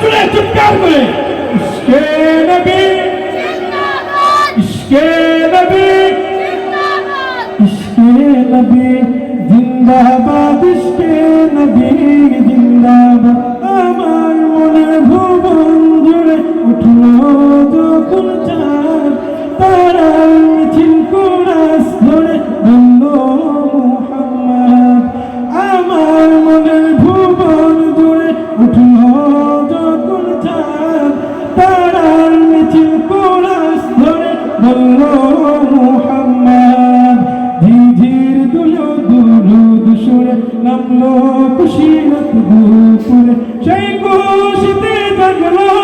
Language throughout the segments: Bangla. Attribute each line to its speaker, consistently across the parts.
Speaker 1: জুড়ে চিৎকার করে। ইশকে নবী ইশকে নবী নবী জিন্দাবাদ। সুরে নামলো খুশিরত দুপুরে সেই খুশিতে জাগলো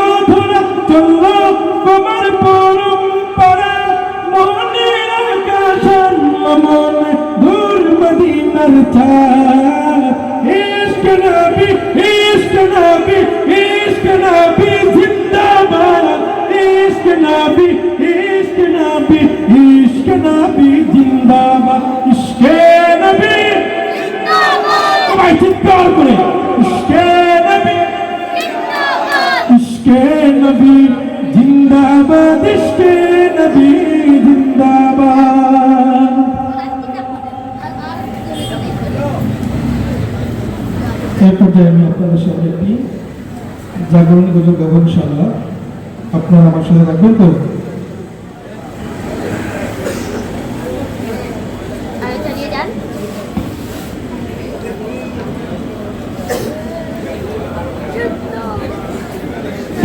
Speaker 1: ইশকে নবী জিন্দাবাদ ইশকে নবী জিন্দাবাদ। এই পর্যায়ে আমি আপনাদের সাথে একটি জাগরণ গজল গাবো ইনশাআল্লাহ আপনারা আমার সাথে রাখবেন তো?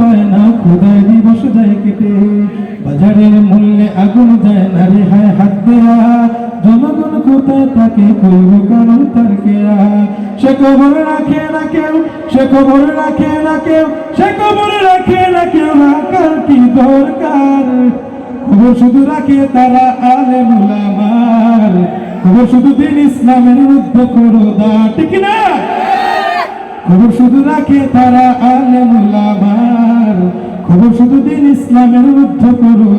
Speaker 1: পায় না খোদায় দিবস যায় কেটে। বাজারের মূল্যে আগুন যায় না রে, হায় হাত দেয়া। জনগণ কোথায় তাকে কইব কারণ তার কেয়া। সে খবর রাখে না কেউ, সে খবর রাখে না কেউ, সে খবর রাখে না কেউ রাখার কি দরকার? খবর শুধু রাখে তারা আলে মুলামার খবর শুধু দিন ইসলামের রুদ্ধ করো দা, ঠিক না? খবর শুধু রাখে তারা আলে মুলামার দিন ইসলামের উদ্ধ করো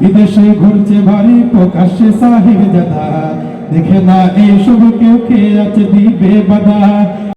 Speaker 1: বিদেশে ঘুরছে ভারী প্রকাশ্যে সাহেব জাদা। দেখে না এইসব কেউ কে আছে দিবে বাধা।